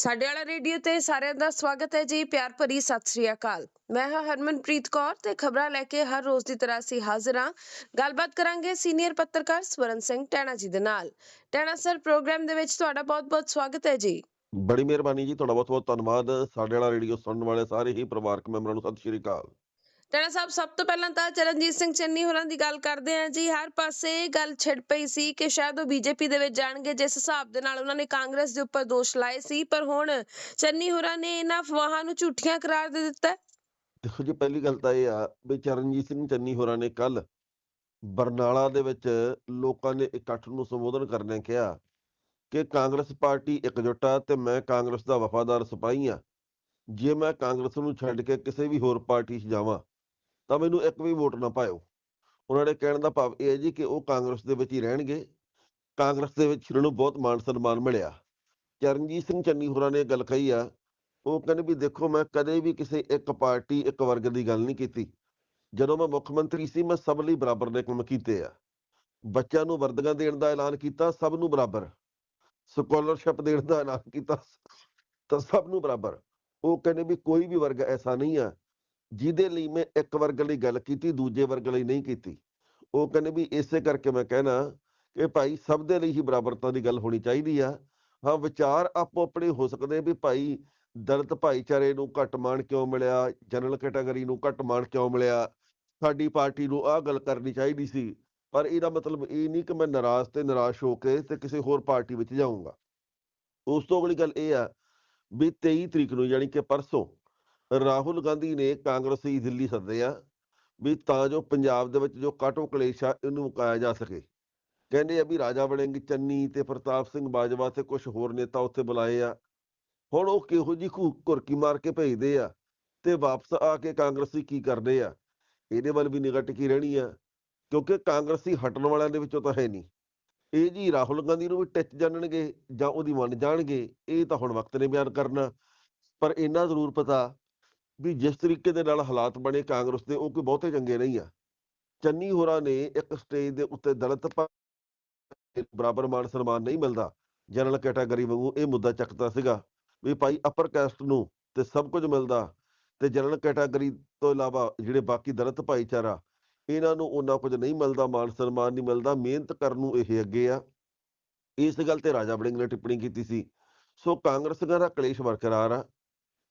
ਸਾਡੇ ਵਾਲਾ ਰੇਡੀਓ ਤੇ ਸਾਰਿਆਂ ਦਾ ਸਵਾਗਤ ਹੈ ਜੀ, ਪਿਆਰ ਭਰੀ ਸਤਿ ਸ੍ਰੀ ਅਕਾਲ। ਮੈਂ ਹਾਂ ਹਰਮਨਪ੍ਰੀਤ ਕੌਰ ਤੇ ਖਬਰਾਂ ਲੈ ਕੇ ਹਰ ਰੋਜ਼ ਦੀ ਤਰ੍ਹਾਂ ਅਸੀਂ ਹਾਜ਼ਰ ਹਾਂ। ਗੱਲਬਾਤ ਕਰਾਂਗੇ ਸੀਨੀਅਰ ਪੱਤਰਕਾਰ ਸਵਰਨ ਸਿੰਘ ਟੈਣਾ ਜੀ ਦੇ ਨਾਲ। ਟੈਣਾ ਸਰ, ਪ੍ਰੋਗਰਾਮ ਦੇ ਵਿੱਚ ਤੁਹਾਡਾ ਬਹੁਤ-ਬਹੁਤ ਸਵਾਗਤ ਹੈ ਜੀ। ਬੜੀ ਮਿਹਰਬਾਨੀ ਜੀ, ਤੁਹਾਡਾ ਬਹੁਤ ਬਹੁਤ ਧੰਨਵਾਦ। ਸਾਡੇ ਵਾਲਾ ਰੇਡੀਓ ਸੁਣਨ ਵਾਲੇ ਸਾਰੇ ਹੀ ਪਰਿਵਾਰਕ ਮੈਂਬਰਾਂ ਨੂੰ ਸਤਿ ਸ਼੍ਰੀ ਅਕਾਲ। ਟੈਣਾ ਸਾਹਿਬ, ਸਭ ਤੋਂ ਪਹਿਲਾਂ ਤਾਂ ਚਰਨਜੀਤ ਸਿੰਘ ਚੰਨੀ ਹੋਰਾਂ ਦੀ ਗੱਲ ਕਰਦੇ ਹਾਂ ਜੀ। ਹਰ ਪਾਸੇ ਗੱਲ ਛਿੜ ਪਈ ਸੀ ਕਿ ਸ਼ਾਇਦ ਉਹ ਬੀਜੇਪੀ ਦੇ ਵਿੱਚ ਜਾਣਗੇ, ਜਿਸ ਹਿਸਾਬ ਦੇ ਨਾਲ ਉਹਨਾਂ ਨੇ ਕਾਂਗਰਸ ਦੇ ਉੱਪਰ ਦੋਸ਼ ਲਾਏ ਸੀ। ਪਰ ਹੁਣ ਚੰਨੀ ਹੋਰਾਂ ਨੇ ਇਹਨਾਂ ਅਫਵਾਹਾਂ ਨੂੰ ਝੂਠੀਆਂ ਕਰਾਰ ਦੇ ਦਿੱਤਾ। ਦੇਖੋ ਜੀ, ਪਹਿਲੀ ਗੱਲ ਤਾਂ ਇਹ ਆ ਵੀ ਚਰਨਜੀਤ ਸਿੰਘ ਚੰਨੀ ਹੋਰਾਂ ਨੇ ਕੱਲ ਬਰਨਾਲਾ ਦੇ ਵਿੱਚ ਲੋਕਾਂ ਦੇ ਇਕੱਠ ਨੂੰ ਸੰਬੋਧਨ ਕਰਦਿਆਂ ਕਿਹਾ ਕਿ ਕਾਂਗਰਸ ਪਾਰਟੀ ਇਕਜੁੱਟ ਆ ਤੇ ਮੈਂ ਕਾਂਗਰਸ ਦਾ ਵਫਾਦਾਰ ਸਿਪਾਹੀ ਆ। ਜੇ ਮੈਂ ਕਾਂਗਰਸ ਨੂੰ ਛੱਡ ਕੇ ਕਿਸੇ ਵੀ ਹੋਰ ਪਾਰਟੀ 'ਚ ਜਾਵਾਂ ਤਾਂ ਮੈਨੂੰ ਇੱਕ ਵੀ ਵੋਟ ਨਾ ਪਾਇਓ। ਉਹਨਾਂ ਦੇ ਕਹਿਣ ਦਾ ਭਾਵ ਇਹ ਹੈ ਜੀ ਕਿ ਉਹ ਕਾਂਗਰਸ ਦੇ ਵਿੱਚ ਹੀ ਰਹਿਣਗੇ। ਕਾਂਗਰਸ ਦੇ ਵਿੱਚ ਉਹਨਾਂ ਨੂੰ ਬਹੁਤ ਮਾਣ ਸਨਮਾਨ ਮਿਲਿਆ। ਚਰਨਜੀਤ ਸਿੰਘ ਚੰਨੀ ਹੋਰਾਂ ਨੇ ਗੱਲ ਕਹੀ ਆ। ਉਹ ਕਹਿੰਦੇ ਵੀ ਦੇਖੋ ਮੈਂ ਕਦੇ ਵੀ ਕਿਸੇ ਇੱਕ ਪਾਰਟੀ, ਇੱਕ ਵਰਗ ਦੀ ਗੱਲ ਨਹੀਂ ਕੀਤੀ। ਜਦੋਂ ਮੈਂ ਮੁੱਖ ਮੰਤਰੀ ਸੀ, ਮੈਂ ਸਭ ਲਈ ਬਰਾਬਰ ਦੇ ਕੰਮ ਕੀਤੇ ਆ। ਬੱਚਿਆਂ ਨੂੰ ਵਰਦੀਆਂ ਦੇਣ ਦਾ ਐਲਾਨ ਕੀਤਾ, ਸਭ ਨੂੰ ਬਰਾਬਰ। ਸਕਾਲਰਸ਼ਿਪ ਦੇਣ ਦਾ ਐਲਾਨ ਕੀਤਾ, ਤਾਂ ਸਭ ਨੂੰ ਬਰਾਬਰ। ਉਹ ਕਹਿੰਦੇ ਵੀ ਕੋਈ ਵੀ ਵਰਗ ਐਸਾ ਨਹੀਂ ਆ ਜਿਹਦੇ ਲਈ ਮੈਂ ਇੱਕ ਵਰਗ ਲਈ ਗੱਲ ਕੀਤੀ, ਦੂਜੇ ਵਰਗ ਲਈ ਨਹੀਂ ਕੀਤੀ। ਉਹ ਕਹਿੰਦੇ ਵੀ ਇਸੇ ਕਰਕੇ ਮੈਂ ਕਹਿਣਾ ਕਿ ਭਾਈ ਸਭ ਦੇ ਲਈ ਹੀ ਬਰਾਬਰਤਾ ਦੀ ਗੱਲ ਹੋਣੀ ਚਾਹੀਦੀ ਆ। ਹਾਂ, ਵਿਚਾਰ ਆਪੋ ਆਪਣੇ ਹੋ ਸਕਦੇ ਵੀ ਭਾਈ ਦਲਿਤ ਭਾਈਚਾਰੇ ਨੂੰ ਘੱਟ ਮਾਣ ਕਿਉਂ ਮਿਲਿਆ? ਜਨਰਲ ਕੈਟਾਗਰੀ ਨੂੰ ਘੱਟ ਮਾਣ ਕਿਉਂ ਮਿਲਿਆ? ਸਾਡੀ ਪਾਰਟੀ ਨੂੰ ਆਹ ਗੱਲ ਕਰਨੀ ਚਾਹੀਦੀ ਸੀ। ਪਰ ਇਹਦਾ ਮਤਲਬ ਇਹ ਨਹੀਂ ਕਿ ਮੈਂ ਨਾਰਾਜ਼ ਤੇ ਨਿਰਾਸ਼ ਹੋ ਕੇ ਤੇ ਕਿਸੇ ਹੋਰ ਪਾਰਟੀ ਵਿੱਚ ਜਾਊਂਗਾ। ਉਸ ਤੋਂ ਅਗਲੀ ਗੱਲ ਇਹ ਆ ਵੀ 23 ਤਰੀਕ ਨੂੰ ਯਾਨੀ ਕਿ ਪਰਸੋਂ ਰਾਹੁਲ ਗਾਂਧੀ ਨੇ ਕਾਂਗਰਸੀ ਦਿੱਲੀ ਸੱਦੇ ਆ ਵੀ ਤਾਂ ਜੋ ਪੰਜਾਬ ਦੇ ਵਿੱਚ ਜੋ ਕਾਟੋ ਕਲੇਸ਼ ਆ, ਇਹਨੂੰ ਮੁਕਾਇਆ ਜਾ ਸਕੇ। ਕਹਿੰਦੇ ਆ ਵੀ ਰਾਜਾ ਵੜਿੰਗ, ਚੰਨੀ ਤੇ ਪ੍ਰਤਾਪ ਸਿੰਘ ਬਾਜਵਾ ਤੇ ਕੁਝ ਹੋਰ ਨੇਤਾ ਉੱਥੇ ਬੁਲਾਏ ਆ। ਹੁਣ ਉਹ ਕਿਹੋ ਜੀ ਘੁਰਕੀ ਮਾਰ ਕੇ ਭੇਜਦੇ ਆ ਤੇ ਵਾਪਸ ਆ ਕੇ ਕਾਂਗਰਸੀ ਕੀ ਕਰਦੇ ਆ? ਇਹਦੇ ਵੱਲ ਵੀ ਨਿਗਾਹ ਟਿਕੀ ਰਹਿਣੀ ਆ, ਕਿਉਂਕਿ ਕਾਂਗਰਸੀ ਹਟਣ ਵਾਲਿਆਂ ਦੇ ਵਿੱਚੋਂ ਤਾਂ ਹੈ ਨਹੀਂ। ਇਹ ਜੀ ਰਾਹੁਲ ਗਾਂਧੀ ਨੂੰ ਵੀ ਟਿੱਚ ਜਾਣਨਗੇ ਜਾਂ ਉਹਦੀ ਮੰਨ ਜਾਣਗੇ, ਇਹ ਤਾਂ ਹੁਣ ਵਕਤ ਨੇ ਬਿਆਨ ਕਰਨਾ। ਪਰ ਇੰਨਾ ਜ਼ਰੂਰ ਪਤਾ ਵੀ ਜਿਸ ਤਰੀਕੇ ਦੇ ਨਾਲ ਹਾਲਾਤ ਬਣੇ ਕਾਂਗਰਸ ਦੇ, ਉਹ ਕੋਈ ਬਹੁਤੇ ਚੰਗੇ ਨਹੀਂ ਆ। ਚੰਨੀ ਹੋਰਾਂ ਨੇ ਇੱਕ ਸਟੇਜ ਦੇ ਉੱਤੇ ਦਲਿਤ ਬਰਾਬਰ ਮਾਨ ਸਨਮਾਨ ਨਹੀਂ ਮਿਲਦਾ। ਜਨਰਲ ਕੈਟਾਗਰੀ ਵਾਂਗੂ ਇਹ ਮੁੱਦਾ ਚੱਕਦਾ ਸੀਗਾ ਵੀ ਭਾਈ ਅਪਰ ਕਾਸਟ ਨੂੰ ਤੇ ਸਭ ਕੁਝ ਮਿਲਦਾ ਤੇ ਜਨਰਲ ਕੈਟਾਗਰੀ ਤੋਂ ਇਲਾਵਾ ਜਿਹੜੇ ਬਾਕੀ ਦਲਿਤ ਭਾਈਚਾਰਾ, ਇਹਨਾਂ ਨੂੰ ਉਹਨਾਂ ਕੁਝ ਨਹੀਂ ਮਿਲਦਾ, ਮਾਨ ਸਨਮਾਨ ਨਹੀਂ ਮਿਲਦਾ, ਮਿਹਨਤ ਕਰਨ ਨੂੰ ਇਹ ਅੱਗੇ ਆ। ਇਸ ਗੱਲ ਤੇ ਰਾਜਾ ਵੜਿੰਗ ਨੇ ਟਿੱਪਣੀ ਕੀਤੀ ਸੀ। ਸੋ ਕਾਂਗਰਸੀਆਂ ਦਾ ਕਲੇਸ਼ ਬਰਕਰਾਰ ਆ।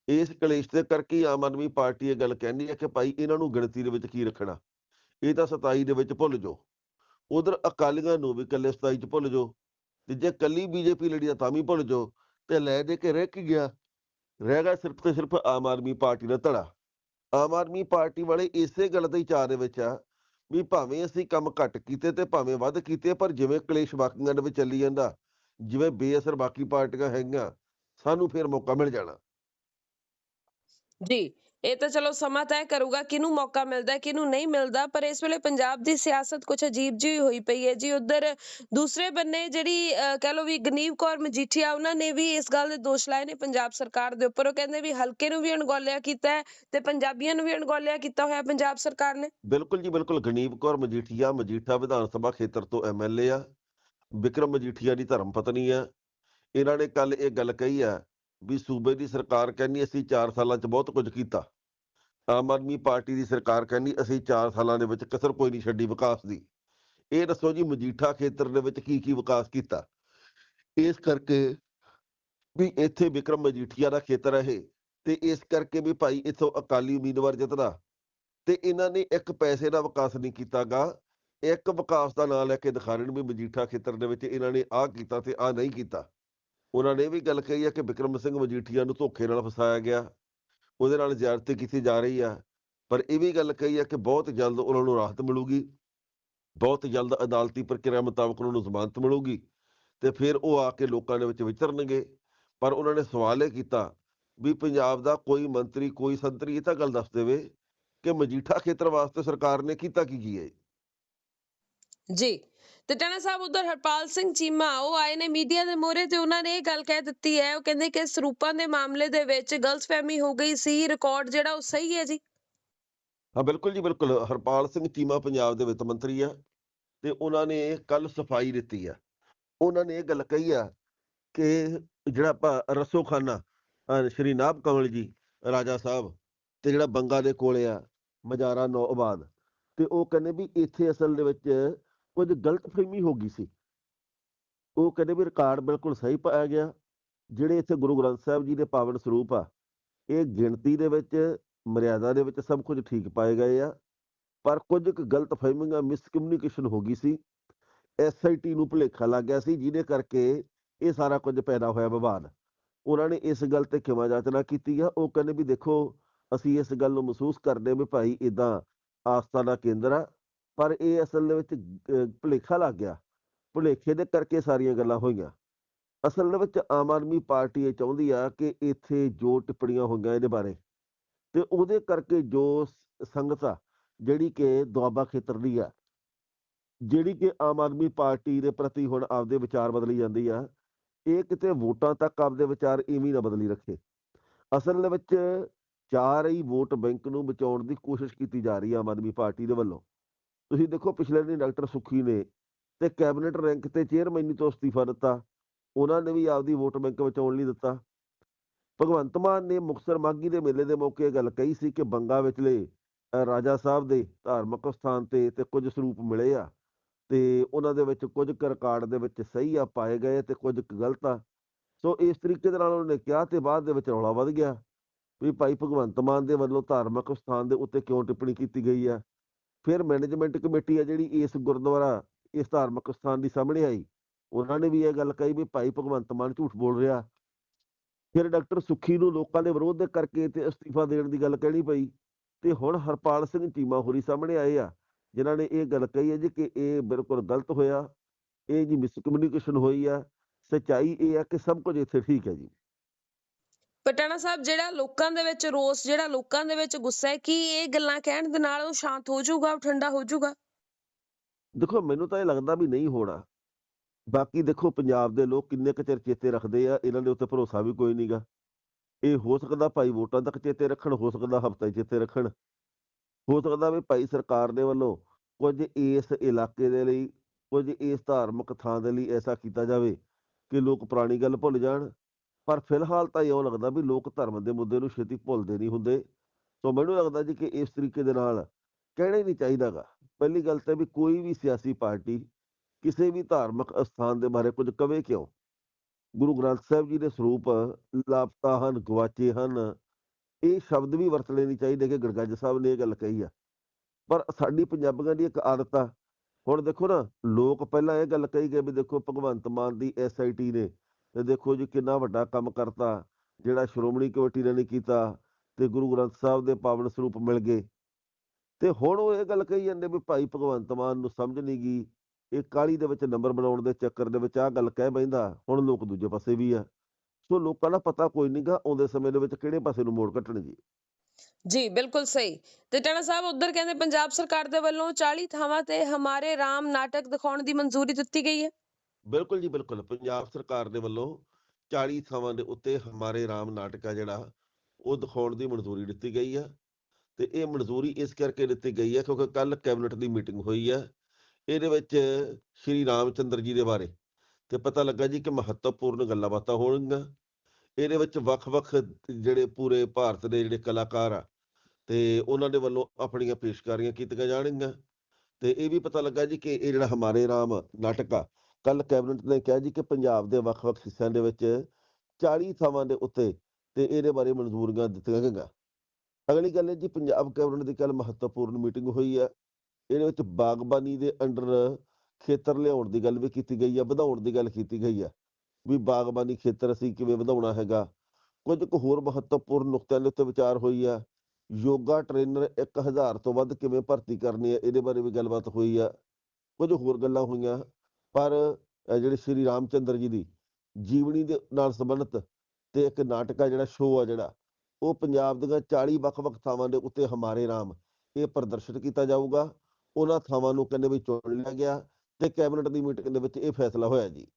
ਇਸ ਕਲੇਸ਼ ਦੇ ਕਰਕੇ ਹੀ ਆਮ ਆਦਮੀ ਪਾਰਟੀ ਇਹ ਗੱਲ ਕਹਿੰਦੀ ਹੈ ਕਿ ਭਾਈ ਇਹਨਾਂ ਨੂੰ ਗਿਣਤੀ ਦੇ ਵਿੱਚ ਕੀ ਰੱਖਣਾ? ਇਹ ਤਾਂ 27 ਦੇ ਵਿੱਚ ਭੁੱਲ ਜਾਓ। ਉਧਰ ਅਕਾਲੀਆਂ ਨੂੰ ਵੀ ਇਕੱਲੇ 27 ਚ ਭੁੱਲ ਜਾਓ ਤੇ ਜੇ ਕੱਲੀ ਬੀਜੇਪੀ ਲੜੀ ਆ ਤਾਂ ਵੀ ਭੁੱਲ ਜਾਓ ਤੇ ਲੈ ਦੇ ਕੇ ਰਹਿ ਕੀ ਗਿਆ? ਰਹਿ ਗਿਆ ਸਿਰਫ ਤੇ ਸਿਰਫ ਆਮ ਆਦਮੀ ਪਾਰਟੀ ਦਾ ਧੜਾ। ਆਮ ਆਦਮੀ ਪਾਰਟੀ ਵਾਲੇ ਇਸੇ ਗੱਲ ਦੇ ਚਾਰ ਦੇ ਵਿੱਚ ਆ ਵੀ ਭਾਵੇਂ ਅਸੀਂ ਕੰਮ ਘੱਟ ਕੀਤੇ ਤੇ ਭਾਵੇਂ ਵੱਧ ਕੀਤੇ, ਪਰ ਜਿਵੇਂ ਕਲੇਸ਼ ਬਾਕੀਆਂ ਦੇ ਵਿੱਚ ਚੱਲੀ ਜਾਂਦਾ, ਜਿਵੇਂ ਬੇਅਸਰ ਬਾਕੀ ਪਾਰਟੀਆਂ ਹੈਗੀਆਂ, ਸਾਨੂੰ ਫਿਰ ਮੌਕਾ ਮਿਲ ਜਾਣਾ। ਜੀ, ਇਹ ਤਾਂ ਚਲੋ ਸਮਾਂ ਤੈਅ ਕਰੂਗਾ ਕਿਹਨੂੰ ਮੌਕਾ ਮਿਲਦਾ ਹੈ ਕਿਹਨੂੰ ਨਹੀਂ ਮਿਲਦਾ, ਪਰ ਇਸ ਵੇਲੇ ਪੰਜਾਬ ਦੀ ਸਿਆਸਤ ਕੁਝ ਅਜੀਬ ਜਿਹੀ ਹੋਈ ਪਈ ਹੈ। ਜੀ, ਉਧਰ ਦੂਸਰੇ ਬੰਨੇ ਜਿਹੜੀ ਕਹਿ ਲਓ ਵੀ ਗਨੀਵ ਕੌਰ ਮਜੀਠੀਆ, ਉਹਨਾਂ ਨੇ ਵੀ ਇਸ ਗੱਲ ਦੇ ਦੋਸ਼ ਲਾਏ ਨੇ ਪੰਜਾਬ ਸਰਕਾਰ ਦੇ ਉੱਪਰ। ਉਹ ਕਹਿੰਦੇ ਵੀ ਹਲਕੇ ਨੂੰ ਵੀ ਅਣਗੌਲਿਆ ਕੀਤਾ ਹੈ ਤੇ ਪੰਜਾਬੀਆਂ ਨੂੰ ਵੀ ਅਣਗੌਲਿਆ ਕੀਤਾ ਹੋਇਆ ਪੰਜਾਬ ਸਰਕਾਰ ਨੇ। ਬਿਲਕੁਲ ਜੀ, ਬਿਲਕੁਲ। ਗਨੀਬ ਕੌਰ ਮਜੀਠੀਆ ਮਜੀਠਾ ਵਿਧਾਨ ਸਭਾ ਖੇਤਰ ਤੋਂ ਐਮਐਲਏ ਆ। ਵਿਕਰਮ ਮਜੀਠੀਆ ਦੀ ਧਰਮ ਪਤਨੀ ਆ। ਇਹਨਾਂ ਨੇ ਕੱਲ ਇਹ ਗੱਲ ਕਹੀ ਆ ਵੀ ਸੂਬੇ ਦੀ ਸਰਕਾਰ ਕਹਿੰਦੀ ਅਸੀਂ 4 ਸਾਲਾਂ 'ਚ ਬਹੁਤ ਕੁਝ ਕੀਤਾ। ਆਮ ਆਦਮੀ ਪਾਰਟੀ ਦੀ ਸਰਕਾਰ ਕਹਿੰਦੀ ਅਸੀਂ 4 ਸਾਲਾਂ ਦੇ ਵਿੱਚ ਕਸਰ ਕੋਈ ਨਹੀਂ ਛੱਡੀ ਵਿਕਾਸ ਦੀ। ਇਹ ਦੱਸੋ ਜੀ ਮਜੀਠਾ ਖੇਤਰ ਦੇ ਵਿੱਚ ਕੀ ਕੀ ਵਿਕਾਸ ਕੀਤਾ? ਇਸ ਕਰਕੇ ਵੀ ਇੱਥੇ ਵਿਕਰਮ ਮਜੀਠੀਆ ਦਾ ਖੇਤਰ ਹੈ ਇਹ, ਤੇ ਇਸ ਕਰਕੇ ਵੀ ਭਾਈ ਇੱਥੋਂ ਅਕਾਲੀ ਉਮੀਦਵਾਰ ਜਿੱਤਦਾ। ਤੇ ਇਹਨਾਂ ਨੇ ਇੱਕ ਪੈਸੇ ਦਾ ਵਿਕਾਸ ਨਹੀਂ ਕੀਤਾਗਾ, ਇੱਕ ਵਿਕਾਸ ਦਾ ਨਾਂ ਲੈ ਕੇ ਦਿਖਾ ਰਹੇ ਨੇ ਵੀ ਮਜੀਠਾ ਖੇਤਰ ਦੇ ਵਿੱਚ ਇਹਨਾਂ ਨੇ ਆਹ ਕੀਤਾ ਤੇ ਆਹ ਨਹੀਂ ਕੀਤਾ। ਉਹਨਾਂ ਨੇ ਇਹ ਵੀ ਗੱਲ ਕਹੀ ਹੈ ਕਿ ਵਿਕਰਮ ਸਿੰਘ ਮਜੀਠੀਆ ਨੂੰ ਧੋਖੇ ਨਾਲ ਫਸਾਇਆ ਗਿਆ। ਉਹਦੇ ਨਾਲ ਜ਼ਿਆਦਤੀ ਕੀਤੀ ਜਾ ਰਹੀ ਆ। ਪਰ ਇਹ ਵੀ ਗੱਲ ਕਹੀ ਹੈ ਕਿ ਬਹੁਤ ਜਲਦ ਉਹਨਾਂ ਨੂੰ ਰਾਹਤ ਮਿਲੂਗੀ। ਬਹੁਤ ਜਲਦ ਅਦਾਲਤੀ ਪ੍ਰਕਿਰਿਆ ਮੁਤਾਬਕ ਉਹਨਾਂ ਨੂੰ ਜ਼ਮਾਨਤ ਮਿਲੂਗੀ ਤੇ ਫਿਰ ਉਹ ਆ ਕੇ ਲੋਕਾਂ ਦੇ ਵਿੱਚ ਵਿਚਰਨਗੇ। ਪਰ ਉਹਨਾਂ ਨੇ ਸਵਾਲ ਇਹ ਕੀਤਾ ਵੀ ਪੰਜਾਬ ਦਾ ਕੋਈ ਮੰਤਰੀ, ਕੋਈ ਸੰਤਰੀ ਇਹ ਤਾਂ ਗੱਲ ਦੱਸ ਦੇਵੇ ਕਿ ਮਜੀਠਾ ਖੇਤਰ ਵਾਸਤੇ ਸਰਕਾਰ ਨੇ ਕੀਤਾ ਕੀ ਕੀ ਹੈ? ਜੀ ਟਾਣਾ ਸਾਹਿਬ ਉਧਰ ਹਰਪਾਲ ਸਿੰਘ ਚੀਮਾ, ਉਹ ਆਏ ਨੇ ਮੀਡੀਆ ਦੇ ਮੋਹਰੇ ਤੇ ਉਹਨਾਂ ਨੇ ਇਹ ਗੱਲ ਕਹਿ ਦਿੱਤੀ ਹੈ, ਉਹ ਕਹਿੰਦੇ ਕਿ ਸਰੂਪਾਂ ਦੇ ਮਾਮਲੇ ਦੇ ਵਿੱਚ ਗਲਤਫਹਿਮੀ ਹੋ ਗਈ ਸੀ, ਰਿਕਾਰਡ ਜਿਹੜਾ ਉਹ ਸਹੀ ਹੈ ਜੀ? ਹਾਂ, ਬਿਲਕੁਲ ਜੀ, ਬਿਲਕੁਲ। ਹਰਪਾਲ ਸਿੰਘ ਚੀਮਾ ਪੰਜਾਬ ਦੇ ਵਿੱਤ ਮੰਤਰੀ ਆ ਤੇ ਉਹਨਾਂ ਨੇ ਕੱਲ ਸਫ਼ਾਈ ਦਿੱਤੀ ਆ। ਉਹਨਾਂ ਨੇ ਇਹ ਗੱਲ ਕਹੀ ਆ ਕਿ ਜਿਹੜਾ ਆਪਾਂ ਰਸੋਖਾਨਾ ਸ਼੍ਰੀ ਨਾਭ ਕੰਵਲ ਜੀ, ਰਾਜਾ ਸਾਹਿਬ ਤੇ ਜਿਹੜਾ ਬੰਗਾ ਦੇ ਕੋਲੇ ਆ, ਮਜਾਰਾ ਨੌਆਬਾਦ, ਤੇ ਉਹ ਕਹਿੰਦੇ ਵੀ ਇੱਥੇ ਅਸਲ ਦੇ ਵਿੱਚ ਕੁਝ ਗਲਤਫਹਿਮੀ ਹੋ ਗਈ ਸੀ। ਉਹ ਕਹਿੰਦੇ ਵੀ ਰਿਕਾਰਡ ਬਿਲਕੁਲ ਸਹੀ ਪਾਇਆ ਗਿਆ, ਜਿਹੜੇ ਇੱਥੇ ਗੁਰੂ ਗ੍ਰੰਥ ਸਾਹਿਬ ਜੀ ਦੇ ਪਾਵਨ ਸਰੂਪ ਆ, ਇਹ ਗਿਣਤੀ ਦੇ ਵਿੱਚ, ਮਰਿਆਦਾ ਦੇ ਵਿੱਚ ਸਭ ਕੁਝ ਠੀਕ ਪਾਏ ਗਏ ਆ, ਪਰ ਕੁਝ ਕੁ ਗਲਤਫਹਿਮੀਆਂ ਮਿਸਕਮਿਊਨੀਕੇਸ਼ਨ ਹੋ ਗਈ ਸੀ। ਐਸਆਈਟੀ ਨੂੰ ਭੁਲੇਖਾ ਲੱਗ ਗਿਆ ਸੀ, ਜਿਹਦੇ ਕਰਕੇ ਇਹ ਸਾਰਾ ਕੁਝ ਪੈਦਾ ਹੋਇਆ ਵਿਵਾਦ। ਉਹਨਾਂ ਨੇ ਇਸ ਗੱਲ ਤੇ ਕਿਵੇਂ ਜਾਚਨਾ ਕੀਤੀ ਆ। ਉਹ ਕਹਿੰਦੇ ਵੀ ਦੇਖੋ, ਅਸੀਂ ਇਸ ਗੱਲ ਨੂੰ ਮਹਿਸੂਸ ਕਰਦੇ ਵੀ ਭਾਈ ਇਦਾਂ ਆਸਥਾ ਦਾ ਕੇਂਦਰ ਆ ਪਰ ਇਹ ਅਸਲ ਦੇ ਵਿੱਚ ਭੁਲੇਖਾ ਲੱਗ ਗਿਆ। ਭੁਲੇਖੇ ਦੇ ਕਰਕੇ ਸਾਰੀਆਂ ਗੱਲਾਂ ਹੋਈਆਂ। ਅਸਲ ਦੇ ਵਿੱਚ ਆਮ ਆਦਮੀ ਪਾਰਟੀ ਇਹ ਚਾਹੁੰਦੀ ਆ ਕਿ ਇੱਥੇ ਜੋ ਟਿੱਪਣੀਆਂ ਹੋਈਆਂ ਇਹਦੇ ਬਾਰੇ ਤੇ ਉਹਦੇ ਕਰਕੇ ਜੋ ਸੰਗਤ ਆ, ਜਿਹੜੀ ਕਿ ਦੁਆਬਾ ਖੇਤਰ ਦੀ ਆ, ਜਿਹੜੀ ਕਿ ਆਮ ਆਦਮੀ ਪਾਰਟੀ ਦੇ ਪ੍ਰਤੀ ਹੁਣ ਆਪਦੇ ਵਿਚਾਰ ਬਦਲੀ ਜਾਂਦੀ ਆ, ਇਹ ਕਿਤੇ ਵੋਟਾਂ ਤੱਕ ਆਪਦੇ ਵਿਚਾਰ ਇਵੇਂ ਨਾ ਬਦਲੀ ਰੱਖੇ। ਅਸਲ ਦੇ ਵਿੱਚ ਚਾਰ ਹੀ ਵੋਟ ਬੈਂਕ ਨੂੰ ਬਚਾਉਣ ਦੀ ਕੋਸ਼ਿਸ਼ ਕੀਤੀ ਜਾ ਰਹੀ ਹੈ ਆਮ ਆਦਮੀ ਪਾਰਟੀ ਦੇ ਵੱਲੋਂ। ਤੁਸੀਂ ਦੇਖੋ ਪਿਛਲੇ ਦਿਨ ਡਾਕਟਰ ਸੁੱਖੀ ਨੇ ਤੇ ਕੈਬਨਿਟ ਰੈਂਕ ਤੇ ਚੇਅਰਮੈਨੀ ਤੋਂ ਅਸਤੀਫਾ ਦਿੱਤਾ। ਉਹਨਾਂ ਨੇ ਵੀ ਆਪਦੀ ਵੋਟ ਬੈਂਕ ਬਚਾਉਣ ਲਈ ਦਿੱਤਾ। ਭਗਵੰਤ ਮਾਨ ਨੇ ਮੁਕਤਸਰ ਮਾਗੀ ਦੇ ਮੇਲੇ ਦੇ ਮੌਕੇ ਇਹ ਗੱਲ ਕਹੀ ਸੀ ਕਿ ਬੰਗਾ ਵਿਚਲੇ ਰਾਜਾ ਸਾਹਿਬ ਦੇ ਧਾਰਮਿਕ ਸਥਾਨ ਤੇ ਤੇ ਕੁਝ ਸਰੂਪ ਮਿਲੇ ਆ ਤੇ ਉਹਨਾਂ ਦੇ ਵਿੱਚ ਕੁਝ ਕੁ ਰਿਕਾਰਡ ਦੇ ਵਿੱਚ ਸਹੀ ਆ, ਪਾਏ ਗਏ ਤੇ ਕੁਝ ਕੁ ਗਲਤ ਆ। ਸੋ ਇਸ ਤਰੀਕੇ ਦੇ ਨਾਲ ਉਹਨੇ ਕਿਹਾ ਤੇ ਬਾਅਦ ਦੇ ਵਿੱਚ ਰੌਲਾ ਵੱਧ ਗਿਆ ਵੀ ਭਾਈ ਭਗਵੰਤ ਮਾਨ ਦੇ ਵੱਲੋਂ ਧਾਰਮਿਕ ਸਥਾਨ ਦੇ ਉੱਤੇ ਕਿਉਂ ਟਿੱਪਣੀ ਕੀਤੀ ਗਈ ਆ? ਫਿਰ ਮੈਨੇਜਮੈਂਟ ਕਮੇਟੀ ਆ ਜਿਹੜੀ ਇਸ ਗੁਰਦੁਆਰਾ, ਇਸ ਧਾਰਮਿਕ ਸਥਾਨ ਦੀ ਸਾਹਮਣੇ ਆਈ। ਉਹਨਾਂ ਨੇ ਵੀ ਇਹ ਗੱਲ ਕਹੀ ਵੀ ਭਾਈ ਭਗਵੰਤ ਮਾਨ ਝੂਠ ਬੋਲ ਰਿਹਾ। ਫਿਰ ਡਾਕਟਰ ਸੁੱਖੀ ਨੂੰ ਲੋਕਾਂ ਦੇ ਵਿਰੋਧ ਦੇ ਕਰਕੇ ਤੇ ਅਸਤੀਫਾ ਦੇਣ ਦੀ ਗੱਲ ਕਹਿਣੀ ਪਈ। ਤੇ ਹੁਣ ਹਰਪਾਲ ਸਿੰਘ ਚੀਮਾ ਹੋਰੀ ਸਾਹਮਣੇ ਆਏ ਆ, ਜਿਨ੍ਹਾਂ ਨੇ ਇਹ ਗੱਲ ਕਹੀ ਹੈ ਜੀ ਕਿ ਇਹ ਬਿਲਕੁਲ ਗਲਤ ਹੋਇਆ। ਇਹ ਜੀ ਮਿਸਕਮਿਊਨੀਕੇਸ਼ਨ ਹੋਈ ਆ। ਸੱਚਾਈ ਇਹ ਆ ਕਿ ਸਭ ਕੁਝ ਇੱਥੇ ਠੀਕ ਹੈ ਜੀ। ਪਟਾਣਾ ਸਾਹਿਬ ਜਿਹੜਾ ਲੋਕਾਂ ਦੇ ਵਿੱਚ ਰੋਸ, ਜਿਹੜਾ ਲੋਕਾਂ ਦੇ ਵਿੱਚ ਗੁੱਸਾ ਹੈ, ਕੀ ਇਹ ਗੱਲਾਂ ਕਹਿਣ ਦੇ ਨਾਲ ਉਹ ਸ਼ਾਂਤ ਹੋ ਜਾਊਗਾ, ਉਹ ਠੰਡਾ ਹੋ ਜਾਊਗਾ? ਦੇਖੋ, ਮੈਨੂੰ ਤਾਂ ਇਹ ਲੱਗਦਾ ਵੀ ਨਹੀਂ ਹੋਣਾ। ਬਾਕੀ ਦੇਖੋ, ਪੰਜਾਬ ਦੇ ਲੋਕ ਕਿੰਨੇ ਕੁ ਚਿਰ ਚੇਤੇ ਰੱਖਦੇ ਆ, ਇਹਨਾਂ ਦੇ ਉੱਤੇ ਭਰੋਸਾ ਵੀ ਕੋਈ ਨਹੀਂਗਾ ਇਹ ਹੋ ਸਕਦਾ ਭਾਈ ਵੋਟਾਂ ਤੱਕ ਚੇਤੇ ਰੱਖਣ, ਹੋ ਸਕਦਾ ਹਫ਼ਤਾ ਚੇਤੇ ਰੱਖਣ। ਹੋ ਸਕਦਾ ਵੀ ਭਾਈ ਸਰਕਾਰ ਦੇ ਵੱਲੋਂ ਕੁਝ ਇਸ ਇਲਾਕੇ ਦੇ ਲਈ, ਕੁਝ ਇਸ ਧਾਰਮਿਕ ਥਾਂ ਦੇ ਲਈ ਐਸਾ ਕੀਤਾ ਜਾਵੇ ਕਿ ਲੋਕ ਪੁਰਾਣੀ ਗੱਲ ਭੁੱਲ ਜਾਣ। ਪਰ ਫਿਲਹਾਲ ਤਾਂ ਇਉਂ ਲੱਗਦਾ ਵੀ ਲੋਕ ਧਰਮ ਦੇ ਮੁੱਦੇ ਨੂੰ ਛੇਤੀ ਭੁੱਲਦੇ ਨਹੀਂ ਹੁੰਦੇ। ਸੋ ਮੈਨੂੰ ਲੱਗਦਾ ਜੀ ਕਿ ਇਸ ਤਰੀਕੇ ਦੇ ਨਾਲ ਕਹਿਣਾ ਹੀ ਨਹੀਂ ਚਾਹੀਦਾਗਾ। ਪਹਿਲੀ ਗੱਲ ਤਾਂ ਵੀ ਕੋਈ ਵੀ ਸਿਆਸੀ ਪਾਰਟੀ ਕਿਸੇ ਵੀ ਧਾਰਮਿਕ ਅਸਥਾਨ ਦੇ ਬਾਰੇ ਕੁਝ ਕਵੇ ਕਿਉਂ? ਗੁਰੂ ਗ੍ਰੰਥ ਸਾਹਿਬ ਜੀ ਦੇ ਸਰੂਪ ਲਾਪਤਾ ਹਨ ਗਵਾਚੇ ਹਨ ਇਹ ਸ਼ਬਦ ਵੀ ਵਰਤਣੇ ਨਹੀਂ ਚਾਹੀਦੇ ਕਿ ਗੜਗੱਜ ਸਾਹਿਬ ਨੇ ਇਹ ਗੱਲ ਕਹੀ ਆ। ਪਰ ਸਾਡੀ ਪੰਜਾਬੀਆਂ ਦੀ ਇੱਕ ਆਦਤ ਆ। ਹੁਣ ਦੇਖੋ ਨਾ, ਲੋਕ ਪਹਿਲਾਂ ਇਹ ਗੱਲ ਕਹੀ ਗਏ ਵੀ ਦੇਖੋ ਭਗਵੰਤ ਮਾਨ ਦੀ ਐਸਆਈਟੀ ਨੇ ਤੇ ਦੇਖੋ ਜੀ ਕਿੰਨਾ ਵੱਡਾ ਕੰਮ ਕਰਤਾ, ਜਿਹੜਾ ਸ਼੍ਰੋਮਣੀ ਕਮੇਟੀ ਨੇ ਨਹੀਂ ਕੀਤਾ ਤੇ ਗੁਰੂ ਗ੍ਰੰਥ ਸਾਹਿਬ ਦੇ ਪਾਵਨ ਸਰੂਪ ਮਿਲ ਗਏ। ਤੇ ਹੁਣ ਉਹ ਇਹ ਗੱਲ ਕਹੀ ਜਾਂਦੇ ਵੀ ਭਾਈ ਭਗਵੰਤ ਮਾਨ ਨੂੰ ਸਮਝ ਨਹੀਂ ਗਈ, ਇਹ ਕਾਲੀ ਦੇ ਵਿੱਚ ਨੰਬਰ ਬਣਾਉਣ ਦੇ ਚੱਕਰ ਦੇ ਵਿੱਚ ਆਹ ਗੱਲ ਕਹਿ ਬੈਂਦਾ ਹੁਣ ਲੋਕ ਦੂਜੇ ਪਾਸੇ ਵੀ ਆ। ਸੋ ਲੋਕਾਂ ਦਾ ਪਤਾ ਕੋਈ ਨਹੀਂਗਾ ਆਉਂਦੇ ਸਮੇਂ ਦੇ ਵਿੱਚ ਕਿਹੜੇ ਪਾਸੇ ਨੂੰ ਮੋੜ ਕੱਟਣ ਜੀ ਜੀ ਬਿਲਕੁਲ ਸਹੀ। ਤੇ ਟਾਣਾ ਸਾਹਿਬ ਉਧਰ ਕਹਿੰਦੇ, ਪੰਜਾਬ ਸਰਕਾਰ ਦੇ ਵੱਲੋਂ 40 ਥਾਵਾਂ ਤੇ ਹਮਾਰੇ ਰਾਮ ਨਾਟਕ ਦਿਖਾਉਣ ਦੀ ਮਨਜ਼ੂਰੀ ਦਿੱਤੀ ਗਈ ਹੈ। ਬਿਲਕੁਲ ਜੀ, ਬਿਲਕੁਲ। ਪੰਜਾਬ ਸਰਕਾਰ ਦੇ ਵੱਲੋਂ 40 ਥਾਵਾਂ ਦੇ ਉੱਤੇ ਹਮਾਰੇ ਰਾਮ ਨਾਟਕ ਆ ਜਿਹੜਾ, ਉਹ ਦਿਖਾਉਣ ਦੀ ਮਨਜ਼ੂਰੀ ਦਿੱਤੀ ਗਈ ਆ ਤੇ ਇਹ ਮਨਜ਼ੂਰੀ ਇਸ ਕਰਕੇ ਦਿੱਤੀ ਗਈ ਹੈ ਕਿਉਂਕਿ ਕੱਲ ਕੈਬਨਿਟ ਦੀ ਮੀਟਿੰਗ ਹੋਈ ਹੈ ਇਹਦੇ ਵਿੱਚ ਸ਼੍ਰੀ ਰਾਮਚੰਦਰ ਜੀ ਦੇ ਬਾਰੇ ਤੇ ਪਤਾ ਲੱਗਾ ਜੀ ਕਿ ਮਹੱਤਵਪੂਰਨ ਗੱਲਾਂ ਬਾਤਾਂ ਹੋਣਗੀਆਂ। ਇਹਦੇ ਵਿੱਚ ਵੱਖ-ਵੱਖ ਜਿਹੜੇ ਪੂਰੇ ਭਾਰਤ ਦੇ ਜਿਹੜੇ ਕਲਾਕਾਰ ਆ ਤੇ ਉਹਨਾਂ ਦੇ ਵੱਲੋਂ ਆਪਣੀਆਂ ਪੇਸ਼ਕਾਰੀਆਂ ਕੀਤੀਆਂ ਜਾਣਗੀਆਂ ਤੇ ਇਹ ਵੀ ਪਤਾ ਲੱਗਾ ਜੀ ਕਿ ਇਹ ਜਿਹੜਾ ਹਮਾਰੇ ਰਾਮ ਨਾਟਕ ਆ ਕੱਲ ਕੈਬਨਿਟ ਨੇ ਕਿਹਾ ਜੀ ਕਿ ਪੰਜਾਬ ਦੇ ਵੱਖ-ਵੱਖ ਹਿੱਸਿਆਂ ਦੇ ਵਿੱਚ 40 ਥਾਵਾਂ ਦੇ ਉੱਤੇ ਤੇ ਇਹਦੇ ਬਾਰੇ ਮਨਜ਼ੂਰੀਆਂ ਦਿੱਤੀਆਂ ਗਈਆਂ। ਅਗਲੀ ਗੱਲ ਹੈ ਜੀ, ਪੰਜਾਬ ਕੈਬਨਿਟ ਦੀ ਕੱਲ ਮਹੱਤਵਪੂਰਨ ਮੀਟਿੰਗ ਹੋਈ ਹੈ। ਇਹਦੇ ਵਿੱਚ ਬਾਗਬਾਨੀ ਦੇ ਅੰਡਰ ਖੇਤਰ ਲਿਆਉਣ ਦੀ ਗੱਲ ਵੀ ਕੀਤੀ ਗਈ ਹੈ, ਵਧਾਉਣ ਦੀ ਗੱਲ ਕੀਤੀ ਗਈ ਹੈ। ਵੀ ਬਾਗਬਾਨੀ ਖੇਤਰ ਅਸੀਂ ਕਿਵੇਂ ਵਧਾਉਣਾ ਹੈਗਾ? ਕੁਝ ਕੁ ਹੋਰ ਮਹੱਤਵਪੂਰਨ ਨੁਕਤਿਆਂ ਦੇ ਉੱਤੇ ਵਿਚਾਰ ਹੋਈ ਆ ਯੋਗਾ ਟ੍ਰੇਨਰ 1000 ਤੋਂ ਵੱਧ ਕਿਵੇਂ ਭਰਤੀ ਕਰਨੀ ਹੈ, ਇਹਦੇ ਬਾਰੇ ਵੀ ਗੱਲਬਾਤ ਹੋਈ ਆ ਕੁਝ ਹੋਰ ਗੱਲਾਂ ਹੋਈਆਂ। ਪਰ ਜਿਹੜੇ ਸ਼੍ਰੀ ਰਾਮਚੰਦਰ ਜੀ ਦੀ ਜੀਵਨੀ ਦੇ ਨਾਲ ਸੰਬੰਧਿਤ ਤੇ ਇੱਕ ਨਾਟਕ ਆ ਜਿਹੜਾ ਸ਼ੋਅ ਆ ਜਿਹੜਾ ਉਹ ਪੰਜਾਬ ਦੀਆਂ 40 ਵੱਖ-ਵੱਖ ਥਾਵਾਂ ਦੇ ਉੱਤੇ ਹਮਾਰੇ ਰਾਮ ਇਹ ਪ੍ਰਦਰਸ਼ਿਤ ਕੀਤਾ ਜਾਊਗਾ। ਉਹਨਾਂ ਥਾਵਾਂ ਨੂੰ ਕਹਿੰਦੇ ਵੀ ਚੁਣ ਲਿਆ ਗਿਆ ਤੇ ਕੈਬਨਿਟ ਦੀ ਮੀਟਿੰਗ ਦੇ ਵਿੱਚ ਇਹ ਫੈਸਲਾ ਹੋਇਆ ਜੀ।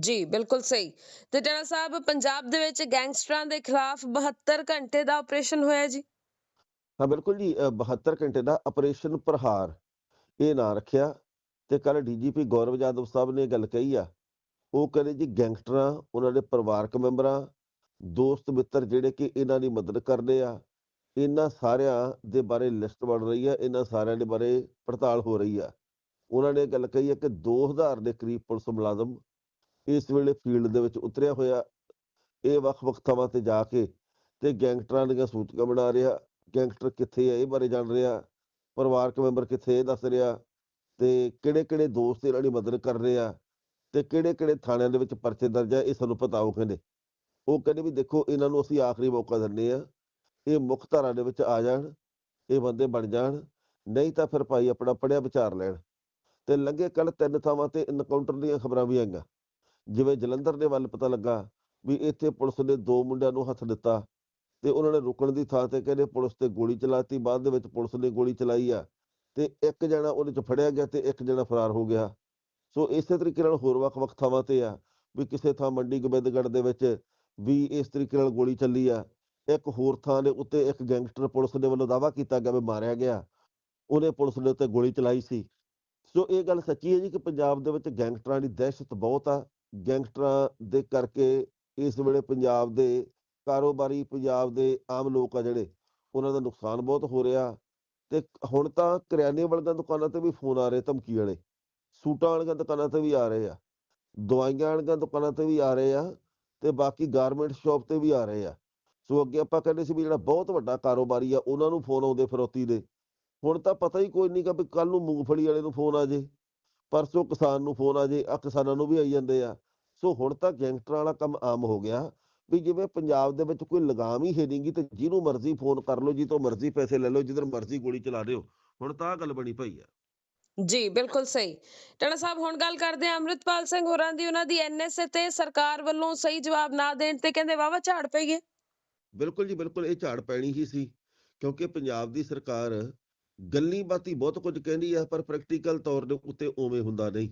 ਜੀ ਬਿਲਕੁਲ ਸਹੀ। ਤੇ ਟਾਣਾ ਸਾਹਿਬ ਪੰਜਾਬ ਦੇ ਵਿੱਚ ਗੈਂਗਸਟਰਾਂ ਦੇ ਖਿਲਾਫ 72 ਘੰਟੇ ਦਾ ਆਪਰੇਸ਼ਨ ਹੋਇਆ ਜੀ? ਹਾਂ ਬਿਲਕੁਲ ਜੀ। ਅ, 72 ਘੰਟੇ ਦਾ ਆਪਰੇਸ਼ਨ ਪ੍ਰਹਾਰ ਇਹ ਨਾਂ ਰੱਖਿਆ। ਤੇ ਕੱਲ ਡੀਜੀਪੀ ਗੌਰਵ ਜਾਦਵ ਸਾਹਿਬ ਨੇ ਇਹ ਗੱਲ ਕਹੀ ਆ, ਉਹ ਕਹਿੰਦੇ ਜੀ ਗੈਂਗਸਟਰਾਂ, ਉਹਨਾਂ ਦੇ ਪਰਿਵਾਰਕ ਮੈਂਬਰਾਂ, ਦੋਸਤ ਮਿੱਤਰ ਜਿਹੜੇ ਕਿ ਇਹਨਾਂ ਦੀ ਮਦਦ ਕਰਦੇ ਆ, ਇਹਨਾਂ ਸਾਰਿਆਂ ਦੇ ਬਾਰੇ ਲਿਸਟ ਬਣ ਰਹੀ ਹੈ ਇਹਨਾਂ ਸਾਰਿਆਂ ਦੇ ਬਾਰੇ ਪੜਤਾਲ ਹੋ ਰਹੀ ਆ। ਉਹਨਾਂ ਨੇ ਗੱਲ ਕਹੀ ਹੈ ਕਿ 2000 ਦੇ ਕਰੀਬ ਪੁਲਿਸ ਮੁਲਾਜ਼ਮ ਇਸ ਵੇਲੇ ਫੀਲਡ ਦੇ ਵਿੱਚ ਉਤਰਿਆ ਹੋਇਆ, ਇਹ ਵੱਖ-ਵੱਖ ਥਾਵਾਂ ਤੇ ਜਾ ਕੇ ਤੇ ਗੈਂਗਸਟਰਾਂ ਦੀਆਂ ਸੂਚਕਾਂ ਬਣਾ ਰਿਹਾ, ਗੈਂਗਸਟਰ ਕਿੱਥੇ ਆ ਇਹ ਬਾਰੇ ਜਾਣ ਰਿਹਾ, ਪਰਿਵਾਰਕ ਮੈਂਬਰ ਕਿੱਥੇ ਇਹ ਦੱਸ ਰਿਹਾ। ਤੇ ਕਿਹੜੇ-ਕਿਹੜੇ ਦੋਸਤ ਇਹਨਾਂ ਦੀ ਮਦਦ ਕਰ ਰਹੇ ਆ ਤੇ ਕਿਹੜੇ-ਕਿਹੜੇ ਥਾਣਿਆਂ ਦੇ ਵਿੱਚ ਪਰਚੇ ਦਰਜ ਆ, ਇਹ ਸਾਨੂੰ ਪਤਾ ਉਹ ਕਹਿੰਦੇ। ਉਹ ਕਹਿੰਦੇ ਵੀ ਦੇਖੋ, ਇਹਨਾਂ ਨੂੰ ਅਸੀਂ ਆਖਰੀ ਮੌਕਾ ਦਿੰਦੇ ਆ, ਇਹ ਮੁੱਖ ਧਾਰਾ ਦੇ ਵਿੱਚ ਆ ਜਾਣ, ਇਹ ਬੰਦੇ ਬਣ ਜਾਣ, ਨਹੀਂ ਤਾਂ ਫਿਰ ਭਾਈ ਆਪਣਾ ਪੜਿਆ ਵਿਚਾਰ ਲੈਣ। ਤੇ ਲੰਘੇ ਕੱਲ ਤਿੰਨ ਥਾਵਾਂ ਤੇ ਇਨਕਾਊਂਟਰ ਦੀਆਂ ਖਬਰਾਂ ਵੀ ਆਈਆਂ। ਜਿਵੇਂ ਜਲੰਧਰ ਦੇ ਵੱਲ ਪਤਾ ਲੱਗਾ ਵੀ ਇੱਥੇ ਪੁਲਿਸ ਨੇ ਦੋ ਮੁੰਡਿਆਂ ਨੂੰ ਹੱਥ ਦਿੱਤਾ ਤੇ ਉਹਨਾਂ ਨੇ ਰੁਕਣ ਦੀ ਥਾਂ ਤੇ ਕਹਿੰਦੇ ਪੁਲਿਸ ਤੇ ਗੋਲੀ ਚਲਾਤੀ ਬਾਅਦ ਦੇ ਵਿੱਚ ਪੁਲਿਸ ਨੇ ਗੋਲੀ ਚਲਾਈ ਆ। ਤੇ ਇੱਕ ਜਣਾ ਉਹਦੇ ਚ ਫੜਿਆ ਗਿਆ ਤੇ ਇੱਕ ਜਣਾ ਫਰਾਰ ਹੋ ਗਿਆ। ਸੋ ਇਸੇ ਤਰੀਕੇ ਨਾਲ ਹੋਰ ਵੱਖ-ਵੱਖ ਥਾਵਾਂ ਤੇ ਆ ਵੀ ਕਿਸੇ ਥਾਂ ਮੰਡੀ ਗੋਬਿੰਦਗੜ੍ਹ ਦੇ ਵਿੱਚ ਵੀ ਇਸ ਤਰੀਕੇ ਨਾਲ ਗੋਲੀ ਚੱਲੀ ਆ। ਇੱਕ ਹੋਰ ਥਾਂ ਦੇ ਉੱਤੇ ਇੱਕ ਗੈਂਗਸਟਰ ਪੁਲਿਸ ਦੇ ਵੱਲੋਂ ਦਾਅਵਾ ਕੀਤਾ ਗਿਆ ਵੀ ਮਾਰਿਆ ਗਿਆ। ਉਹਨੇ ਪੁਲਿਸ ਦੇ ਉੱਤੇ ਗੋਲੀ ਚਲਾਈ ਸੀ। ਸੋ ਇਹ ਗੱਲ ਸੱਚੀ ਹੈ ਜੀ ਕਿ ਪੰਜਾਬ ਦੇ ਵਿੱਚ ਗੈਂਗਸਟਰਾਂ ਦੀ ਦਹਿਸ਼ਤ ਬਹੁਤ ਆ। ਗੈਂਗਸਟਰਾਂ ਦੇ ਕਰਕੇ ਇਸ ਵੇਲੇ ਪੰਜਾਬ ਦੇ ਕਾਰੋਬਾਰੀ ਪੰਜਾਬ ਦੇ ਆਮ ਲੋਕ ਆ ਜਿਹੜੇ, ਉਹਨਾਂ ਦਾ ਨੁਕਸਾਨ ਬਹੁਤ ਹੋ ਰਿਹਾ। ਤੇ ਹੁਣ ਤਾਂ ਕਰਿਆਨੇ ਵਾਲੀਆਂ ਦੁਕਾਨਾਂ ਤੇ ਵੀ ਫੋਨ ਆ ਰਹੇ ਧਮਕੀ ਵਾਲੇ। ਸੂਟਾਂ ਵਾਲੀਆਂ ਦੁਕਾਨਾਂ ਤੇ ਵੀ ਆ ਰਹੇ ਆ। ਦਵਾਈਆਂ ਵਾਲੀਆਂ ਦੁਕਾਨਾਂ ਤੇ ਵੀ ਆ ਰਹੇ ਆ ਤੇ ਬਾਕੀ ਗਾਰਮੈਂਟ ਸ਼ਾਪ ਤੇ ਵੀ ਆ ਰਹੇ ਆ। ਸੋ ਅੱਗੇ ਆਪਾਂ ਕਹਿੰਦੇ ਸੀ ਵੀ ਜਿਹੜਾ ਬਹੁਤ ਵੱਡਾ ਕਾਰੋਬਾਰੀ ਆ, ਉਹਨਾਂ ਨੂੰ ਫੋਨ ਆਉਂਦੇ ਫਰੋਤੀ ਦੇ। ਹੁਣ ਤਾਂ ਪਤਾ ਹੀ ਕੋਈ ਨਹੀਂ ਕਿ ਵੀ ਕੱਲ ਨੂੰ ਮੂੰਗਫਲੀ ਵਾਲੇ ਨੂੰ ਫੋਨ ਆ ਜੇ, ਪਰਸੋਂ ਕਿਸਾਨ ਨੂੰ ਫੋਨ ਆ ਜੇ ਆ ਕਿਸਾਨਾਂ ਨੂੰ ਵੀ ਆਈ ਜਾਂਦੇ ਆ। ਸੋ ਹੁਣ ਤਾਂ ਗੈਂਗਸਟਰਾਂ ਵਾਲਾ ਕੰਮ ਆਮ ਹੋ ਗਿਆ। ਵੀ ਜਿਵੇਂ ਪੰਜਾਬ ਦੇ ਵਿੱਚ ਕੋਈ ਲਗਾਮ ਹੀ ਹੈ ਨਹੀਂਗੀ ਤੇ ਜਿਹਨੂੰ ਮਰਜ਼ੀ ਫੋਨ ਕਰ ਲਓ ਜਿੱਤੋਂ ਮਰਜ਼ੀ ਪੈਸੇ ਲੈ ਲਓ ਜਿੱਧਰ ਮਰਜ਼ੀ ਗੋਲੀ ਚਲਾ ਦਿਓ। ਹੁਣ ਤਾਂ ਆਹ ਗੱਲ ਬਣੀ ਪਈ ਆ। ਜੀ ਬਿਲਕੁਲ ਸਹੀ। ਟਣਾ ਸਾਹਿਬ ਹੁਣ ਗੱਲ ਕਰਦੇ ਹਾਂ ਅੰਮ੍ਰਿਤਪਾਲ ਸਿੰਘ ਹੋਰਾਂ ਦੀ। ਉਹਨਾਂ ਦੀ ਐਨਐਸਏ ਤੇ ਸਰਕਾਰ ਵੱਲੋਂ ਸਹੀ ਜਵਾਬ ਨਾ ਦੇਣ ਤੇ ਕਹਿੰਦੇ ਵਾਵਾ ਝਾੜ ਪਈ ਹੈ ਬਿਲਕੁਲ ਜੀ ਬਿਲਕੁਲ ਇਹ ਝਾੜ ਪੈਣੀ ਹੀ ਸੀ। ਕਿਉਂਕਿ ਪੰਜਾਬ ਦੀ ਸਰਕਾਰ ਗੱਲੀ ਬਾਤੀ ਬਹੁਤ ਕੁਝ ਕਹਿੰਦੀ ਆ ਪਰ ਪ੍ਰੈਕਟੀਕਲ ਤੌਰ ਦੇ ਉੱਤੇ ਉਵੇਂ ਹੁੰਦਾ ਨਹੀਂ।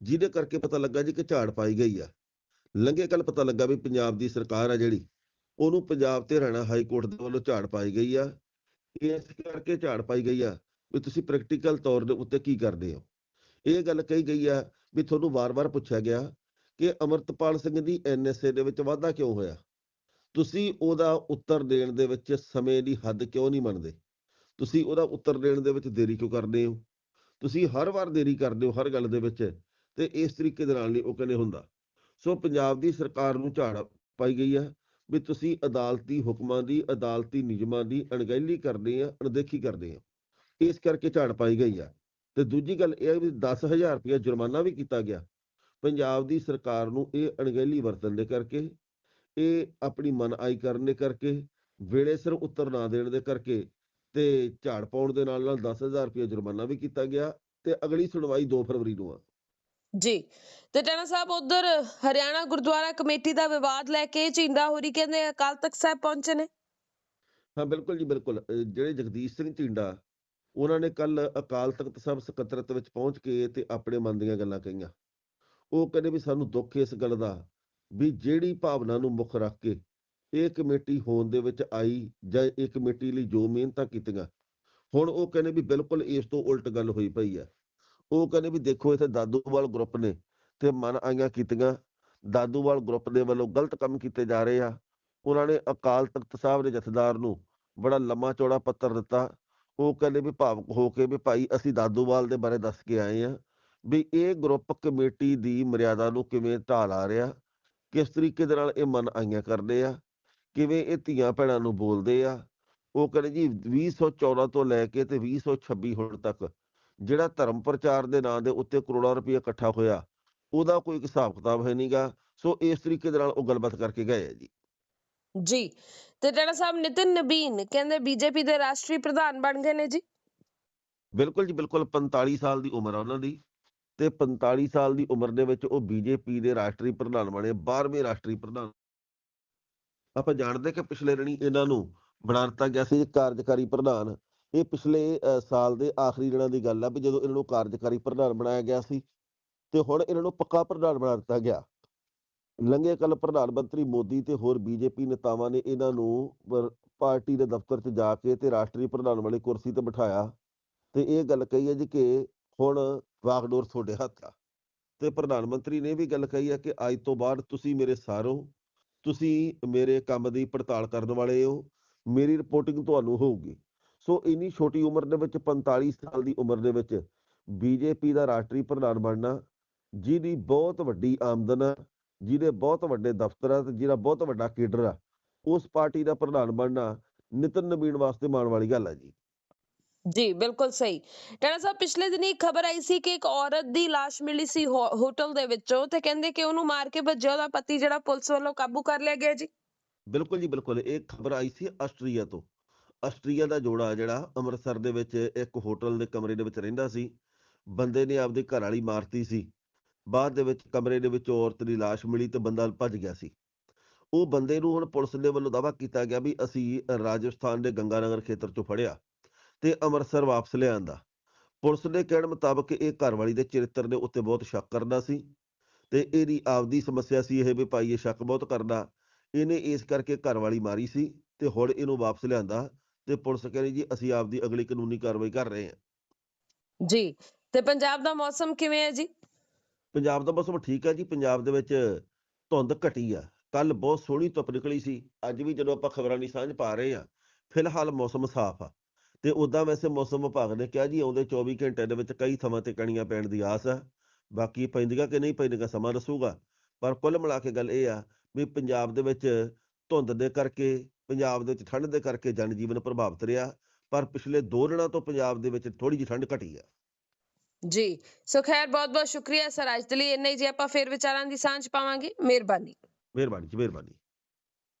ਜਿਹਦੇ ਕਰਕੇ ਪਤਾ ਲੱਗਾ ਜੀ ਕਿ ਝਾੜ ਪਾਈ ਗਈ ਆ। ਲੰਘੇ ਕੱਲ ਪਤਾ ਲੱਗਾ ਵੀ ਪੰਜਾਬ ਦੀ ਸਰਕਾਰ ਆ ਜਿਹੜੀ, ਉਹਨੂੰ ਪੰਜਾਬ ਤੇ ਹਰਿਆਣਾ ਹਾਈ ਕੋਰਟ ਦੇ ਵੱਲੋਂ ਝਾੜ ਪਾਈ ਗਈ ਆ। ਇਸ ਕਰਕੇ ਝਾੜ ਪਾਈ ਗਈ ਆ ਵੀ ਤੁਸੀਂ ਪ੍ਰੈਕਟੀਕਲ ਤੌਰ ਦੇ ਉੱਤੇ ਕੀ ਕਰਦੇ ਹੋ? ਇਹ ਗੱਲ ਕਹੀ ਗਈ ਆ ਵੀ ਤੁਹਾਨੂੰ ਵਾਰ-ਵਾਰ ਪੁੱਛਿਆ ਗਿਆ ਕਿ ਅਮਰਤਪਾਲ ਸਿੰਘ ਦੀ ਐਨਐਸਏ ਦੇ ਵਿੱਚ ਵਾਧਾ ਕਿਉਂ ਹੋਇਆ? ਤੁਸੀਂ ਉਹਦਾ ਉੱਤਰ ਦੇਣ ਦੇ ਵਿੱਚ ਸਮੇਂ ਦੀ ਹੱਦ ਕਿਉਂ ਨਹੀਂ ਮੰਨਦੇ? ਤੁਸੀਂ ਉਹਦਾ ਉੱਤਰ ਦੇਣ ਦੇ ਵਿੱਚ ਦੇਰੀ ਕਿਉਂ ਕਰਦੇ ਹੋ? ਤੁਸੀਂ ਹਰ ਵਾਰ ਦੇਰੀ ਕਰਦੇ ਹੋ ਹਰ ਗੱਲ ਦੇ ਵਿੱਚ ਤੇ ਇਸ ਤਰੀਕੇ ਦੇ ਨਾਲ ਨਹੀਂ ਉਹ ਕਹਿੰਦੇ ਹੁੰਦਾ। ਸੋ ਪੰਜਾਬ ਦੀ ਸਰਕਾਰ ਨੂੰ ਝਾੜ ਪਾਈ ਗਈ ਆ ਵੀ ਤੁਸੀਂ ਅਦਾਲਤੀ ਹੁਕਮਾਂ ਦੀ, ਅਦਾਲਤੀ ਨਿਯਮਾਂ ਦੀ ਅਣਗਹਿਲੀ ਕਰਦੇ ਆ, ਅਣਦੇਖੀ ਕਰਦੇ ਆ। ਇਸ ਕਰਕੇ ਝਾੜ ਪਾਈ ਗਈ ਆ। ਤੇ ਦੂਜੀ ਗੱਲ ਇਹ ਹੈ ਵੀ 10000 ਰੁਪਇਆ ਜੁਰਮਾਨਾ ਵੀ ਕੀਤਾ ਗਿਆ। ਪੰਜਾਬ ਦੀ ਸਰਕਾਰ ਨੂੰ ਇਹ ਅਣਗਹਿਲੀ ਵਰਤਣ ਦੇ ਕਰਕੇ, ਇਹ ਆਪਣੀ ਮਨ ਆਈ ਕਰਨ ਦੇ ਕਰਕੇ, ਵੇਲੇ ਸਿਰ ਉੱਤਰ ਨਾ ਦੇਣ ਦੇ ਕਰਕੇ ਤੇ ਝਾੜ ਪਾਉਣ ਦੇ ਨਾਲ ਨਾਲ 10000 ਰੁਪਏ ਜੁਰਮਾਨਾ ਵੀ ਕੀਤਾ ਗਿਆ ਤੇ ਅਗਲੀ ਸੁਣਵਾਈ 2 ਫਰਵਰੀ ਨੂੰ ਆ। ਜੀ। ਤੇ ਟਣਾ ਸਾਹਿਬ, ਉਧਰ ਹਰਿਆਣਾ ਗੁਰਦੁਆਰਾ ਕਮੇਟੀ ਦਾ ਵਿਵਾਦ ਲੈ ਕੇ ਝਿੰਡਾ ਹੋਰੀ ਕਹਿੰਦੇ ਅਕਾਲ ਤਖਤ ਸਾਹਿਬ ਪਹੁੰਚੇ ਨੇ। ਹਾਂ, ਬਿਲਕੁਲ ਜੀ, ਬਿਲਕੁਲ। ਜਿਹੜੇ ਜਗਦੀਸ਼ ਸਿੰਘ ਝਿੰਡਾ, ਉਹਨਾਂ ਨੇ ਕੱਲ ਅਕਾਲ ਤਖਤ ਸਾਹਿਬ ਸਕੱਤਰਤ ਵਿੱਚ ਪਹੁੰਚ ਕੇ ਤੇ ਆਪਣੇ ਮਨ ਦੀਆਂ ਗੱਲਾਂ ਕਹੀਆਂ। ਉਹ ਕਹਿੰਦੇ ਵੀ ਸਾਨੂੰ ਦੁੱਖ ਇਸ ਗੱਲ ਦਾ, ਵੀ ਜਿਹੜੀ ਭਾਵਨਾ ਨੂੰ ਮੁੱਖ ਰੱਖ ਕੇ ਇਹ ਕਮੇਟੀ ਹੋਣ ਦੇ ਵਿੱਚ ਆਈ ਜਾਂ ਇਹ ਕਮੇਟੀ ਲਈ ਜੋ ਮਿਹਨਤਾਂ ਕੀਤੀਆਂ, ਹੁਣ ਉਹ ਕਹਿੰਦੇ ਵੀ ਬਿਲਕੁਲ ਇਸ ਤੋਂ ਉਲਟ ਗੱਲ ਹੋਈ ਪਈ ਆ ਉਹ ਕਹਿੰਦੇ ਵੀ ਦੇਖੋ ਇੱਥੇ ਦਾਦੂਵਾਲ ਗਰੁੱਪ ਨੇ ਤੇ ਮਨ ਆਈਆਂ ਕੀਤੀਆਂ। ਦਾਦੂਵਾਲ ਗਰੁੱਪ ਦੇ ਵੱਲੋਂ ਗਲਤ ਕੰਮ ਕੀਤੇ ਜਾ ਰਹੇ ਆ। ਉਹਨਾਂ ਨੇ ਅਕਾਲ ਤਖਤ ਸਾਹਿਬ ਦੇ ਜਥੇਦਾਰ ਨੂੰ ਬੜਾ ਲੰਮਾ ਚੌੜਾ ਪੱਤਰ ਦਿੱਤਾ। ਉਹ ਕਹਿੰਦੇ ਵੀ ਭਾਵਕ ਹੋ ਕੇ ਵੀ ਭਾਈ ਅਸੀਂ ਦਾਦੂਵਾਲ ਦੇ ਬਾਰੇ ਦੱਸ ਕੇ ਆਏ ਆ ਵੀ ਇਹ ਗਰੁੱਪ ਕਮੇਟੀ ਦੀ ਮਰਿਆਦਾ ਨੂੰ ਕਿਵੇਂ ਢਾਲ ਆ ਰਿਹਾ, ਕਿਸ ਤਰੀਕੇ ਦੇ ਨਾਲ ਇਹ ਮਨ ਆਈਆਂ ਕਰਦੇ ਆ, ਕਿਵੇਂ ਇਹ ਧੀਆਂ ਭੈਣਾਂ ਨੂੰ ਬੋਲਦੇ ਆ। ਉਹ ਕਹਿੰਦੇ ਜੀ 2014 ਤੋਂ ਲੈ ਕੇ ਤੇ 2026 ਹੁਣ ਤੱਕ ਜਿਹੜਾ ਧਰਮ ਪ੍ਰਚਾਰ ਦੇ ਨਾਂ ਦੇ ਉੱਤੇ ਕਰੋੜਾਂ ਰੁਪਏ ਇਕੱਠਾ ਹੋਇਆ ਉਹਦਾ ਕੋਈ ਹਿਸਾਬ ਕਿਤਾਬ ਹੈ ਨਹੀਂਗਾ ਸੋ ਇਸ ਤਰੀਕੇ ਦੇ ਨਾਲ ਉਹ ਗੱਲਬਾਤ ਕਰਕੇ ਗਏ ਆ ਜੀ। ਜੀ ਤੇ ਟਣਾ ਸਾਹਿਬ ਨਿਤਿਨ ਨਬੀਨ ਕਹਿੰਦੇ ਬੀਜੇਪੀ ਦੇ ਰਾਸ਼ਟਰੀ ਪ੍ਰਧਾਨ ਬਣ ਗਏ ਨੇ ਜੀ? ਬਿਲਕੁਲ ਜੀ ਬਿਲਕੁਲ 45 ਸਾਲ ਦੀ ਉਮਰ ਆ ਉਹਨਾਂ ਦੀ ਤੇ 45 ਸਾਲ ਦੀ ਉਮਰ ਦੇ ਵਿੱਚ ਉਹ ਬੀਜੇਪੀ ਦੇ ਰਾਸ਼ਟਰੀ ਪ੍ਰਧਾਨ ਬਣੇ 12ਵੇਂ ਰਾਸ਼ਟਰੀ ਪ੍ਰਧਾਨ। ਆਪਾਂ ਜਾਣਦੇ ਕਿ ਪਿਛਲੇ ਰਣੀ ਇਹਨਾਂ ਨੂੰ ਬਣਾ ਦਿੱਤਾ ਗਿਆ ਸੀ ਕਾਰਜਕਾਰੀ ਪ੍ਰਧਾਨ ਇਹ ਪਿਛਲੇ ਅ, ਸਾਲ ਦੇ ਆਖਰੀ ਦਿਨਾਂ ਦੀ ਗੱਲ ਆ ਵੀ ਜਦੋਂ ਇਹਨਾਂ ਨੂੰ ਕਾਰਜਕਾਰੀ ਪ੍ਰਧਾਨ ਬਣਾਇਆ ਗਿਆ ਸੀ ਤੇ ਹੁਣ ਇਹਨਾਂ ਨੂੰ ਪੱਕਾ ਪ੍ਰਧਾਨ ਬਣਾ ਦਿੱਤਾ ਗਿਆ। ਲੰਘੇ ਕੱਲ ਪ੍ਰਧਾਨ ਮੰਤਰੀ ਮੋਦੀ ਤੇ ਹੋਰ ਬੀਜੇਪੀ ਨੇਤਾਵਾਂ ਨੇ ਇਹਨਾਂ ਨੂੰ ਪਾਰਟੀ ਦੇ ਦਫ਼ਤਰ 'ਚ ਜਾ ਕੇ ਤੇ ਰਾਸ਼ਟਰੀ ਪ੍ਰਧਾਨ ਵਾਲੀ ਕੁਰਸੀ ਤੇ ਬਿਠਾਇਆ ਤੇ ਇਹ ਗੱਲ ਕਹੀ ਹੈ ਜੀ ਕਿ ਹੁਣ ਵਾਗਡੋਰ ਤੁਹਾਡੇ ਹੱਥ ਆ। ਤੇ ਪ੍ਰਧਾਨ ਮੰਤਰੀ ਨੇ ਇਹ ਵੀ ਗੱਲ ਕਹੀ ਹੈ ਕਿ ਅੱਜ ਤੋਂ ਬਾਅਦ ਤੁਸੀਂ ਮੇਰੇ ਸਾਰ ਹੋ ਤੁਸੀਂ ਮੇਰੇ ਕੰਮ ਦੀ ਪੜਤਾਲ ਕਰਨ ਵਾਲੇ ਹੋ ਮੇਰੀ ਰਿਪੋਰਟਿੰਗ ਤੁਹਾਨੂੰ ਹੋਊਗੀ। ਸੋ ਇੰਨੀ ਛੋਟੀ ਉਮਰ ਦੇ ਵਿੱਚ 45 ਸਾਲ ਦੀ ਉਮਰ ਦੇ ਵਿੱਚ ਬੀਜੇਪੀ ਦਾ ਰਾਸ਼ਟਰੀ ਪ੍ਰਧਾਨ ਬਣਨਾ ਜਿਹਦੀ ਬਹੁਤ ਵੱਡੀ ਆਮਦਨ ਆ ਜਿਹਦੇ ਬਹੁਤ ਵੱਡੇ ਦਫ਼ਤਰ ਆ ਤੇ ਜਿਹਦਾ ਬਹੁਤ ਵੱਡਾ ਕੇਡਰ ਆ ਉਸ ਪਾਰਟੀ ਦਾ ਪ੍ਰਧਾਨ ਬਣਨਾ ਨਿਤਨ ਨਵੀਨ ਵਾਸਤੇ ਮਾਣ ਵਾਲੀ ਗੱਲ ਹੈ ਜੀ। ਜੀ ਬਿਲਕੁਲ ਸਹੀ। ਟਾਣਾ ਸਾਹਿਬ ਪਿਛਲੇ ਦਿਨੀ ਖਬਰ ਆਈ ਸੀ ਕਿ ਇੱਕ ਔਰਤ ਦੀ ਲਾਸ਼ ਮਿਲੀ ਸੀ ਹੋਟਲ ਦੇ ਵਿੱਚੋਂ ਤੇ ਕਹਿੰਦੇ ਕਿ ਉਹਨੂੰ ਮਾਰ ਕੇ ਭੱਜਿਆ ਉਹਦਾ ਪਤੀ ਜਿਹੜਾ ਪੁਲਿਸ ਵੱਲੋਂ ਕਾਬੂ ਕਰ ਲਿਆ ਗਿਆ ਜੀ। ਬਿਲਕੁਲ ਜੀ ਬਿਲਕੁਲ। ਇਹ ਖਬਰ ਆਈ ਸੀ ਆਸਟਰੀਆ ਤੋਂ। ਆਸਟਰੀਆ ਦਾ ਜੋੜਾ ਜਿਹੜਾ ਅੰਮ੍ਰਿਤਸਰ ਦੇ ਵਿੱਚ ਇੱਕ ਹੋਟਲ ਦੇ ਕਮਰੇ ਦੇ ਵਿੱਚ ਰਹਿੰਦਾ ਸੀ। ਬੰਦੇ ਨੇ ਆਪਦੀ ਘਰ ਵਾਲੀ ਮਾਰਤੀ ਸੀ। ਬਾਅਦ ਦੇ ਵਿੱਚ ਕਮਰੇ ਦੇ ਵਿੱਚ ਔਰਤ ਦੀ ਲਾਸ਼ ਮਿਲੀ ਤੇ ਬੰਦਾ ਭੱਜ ਗਿਆ ਸੀ। ਉਹ ਬੰਦੇ ਨੂੰ ਹੁਣ ਪੁਲਿਸ ਦੇ ਵੱਲੋਂ ਦਾਅਵਾ ਕੀਤਾ ਗਿਆ ਵੀ ਅਸੀਂ ਰਾਜਸਥਾਨ ਦੇ ਗੰਗਾਨਗਰ ਖੇਤਰ ਚੋਂ ਫੜਿਆ ਤੇ ਅੰਮ੍ਰਿਤਸਰ ਵਾਪਸ ਲਿਆਂਦਾ। ਪੁਲਿਸ ਦੇ ਕਹਿਣ ਮੁਤਾਬਕ ਇਹ ਘਰਵਾਲੀ ਦੇ ਚਰਿੱਤਰ ਦੇ ਉੱਤੇ ਬਹੁਤ ਸ਼ੱਕ ਕਰਦਾ ਸੀ ਤੇ ਇਹਦੀ ਆਪਦੀ ਸਮੱਸਿਆ ਸੀ ਇਹ ਵੀ ਭਾਈ ਇਹ ਸ਼ੱਕ ਬਹੁਤ ਕਰਦਾ। ਇਹਨੇ ਇਸ ਕਰਕੇ ਘਰਵਾਲੀ ਮਾਰੀ ਸੀ ਤੇ ਹੁਣ ਇਹਨੂੰ ਵਾਪਸ ਲਿਆਂਦਾ ਤੇ ਪੁਲਿਸ ਕਹਿੰਦੀ ਜੀ ਅਸੀਂ ਆਪਦੀ ਅਗਲੀ ਕਾਨੂੰਨੀ ਕਾਰਵਾਈ ਕਰ ਰਹੇ ਹਾਂ। ਜੀ ਤੇ ਪੰਜਾਬ ਦਾ ਮੌਸਮ ਕਿਵੇਂ ਹੈ ਜੀ? ਪੰਜਾਬ ਦਾ ਮੌਸਮ ਠੀਕ ਹੈ ਜੀ ਪੰਜਾਬ ਦੇ ਵਿੱਚ ਧੁੰਦ ਘਟੀ ਆ। ਕੱਲ ਬਹੁਤ ਸੋਹਣੀ ਧੁੱਪ ਨਿਕਲੀ ਸੀ ਅੱਜ ਵੀ ਜਦੋਂ ਆਪਾਂ ਖਬਰਾਂ ਦੀ ਸਾਂਝ ਪਾ ਰਹੇ ਆ ਫਿਲਹਾਲ ਮੌਸਮ ਸਾਫ਼ ਆ। ਤੇ ਉਦਾਂ ਵੈਸੇ ਮੌਸਮ ਵਿਭਾਗ ਨੇ ਕਿਹਾ ਜੀ ਆਉਂਦੇ 24 ਘੰਟਿਆਂ ਦੇ ਵਿੱਚ ਕਈ ਥਾਵਾਂ ਤੇ ਕਣੀਆਂ ਪੈਣ ਦੀ ਆਸ ਆ। ਬਾਕੀ ਪੈਂਦੀਆਂ ਕਿ ਨਹੀਂ ਪੈਂਦੀਆਂ ਸਮਾਂ ਦੱਸੂਗਾ। ਪਰ ਕੁੱਲ ਮਿਲਾ ਕੇ ਗੱਲ ਇਹ ਆ ਵੀ ਪੰਜਾਬ ਦੇ ਵਿੱਚ ਧੁੰਦ ਦੇ ਕਰਕੇ ਪੰਜਾਬ ਦੇ ਵਿੱਚ ਠੰਡ ਦੇ ਕਰਕੇ ਜਨਜੀਵਨ ਪ੍ਰਭਾਵਿਤ ਰਿਹਾ ਪਰ ਪਿਛਲੇ ਦੋ ਦਿਨਾਂ ਤੋਂ ਪੰਜਾਬ ਦੇ ਵਿੱਚ ਥੋੜੀ ਜਿਹੀ ਠੰਡ ਘਟੀ ਆ। ਜੀ ਸੋ ਖੈਰ ਬਹੁਤ ਬਹੁਤ ਸ਼ੁਕਰੀਆ ਸਰ ਅੱਜ ਦੇ ਲਈ ਇੰਨਾ ਜੀ ਆਪਾਂ ਫਿਰ ਵਿਚਾਰਾਂ ਦੀ ਸਾਂਝ ਪਾਵਾਂਗੇ। ਮਿਹਰਬਾਨੀ। ਮਿਹਰਬਾਨੀ ਜੀ ਮਿਹਰਬਾਨੀ।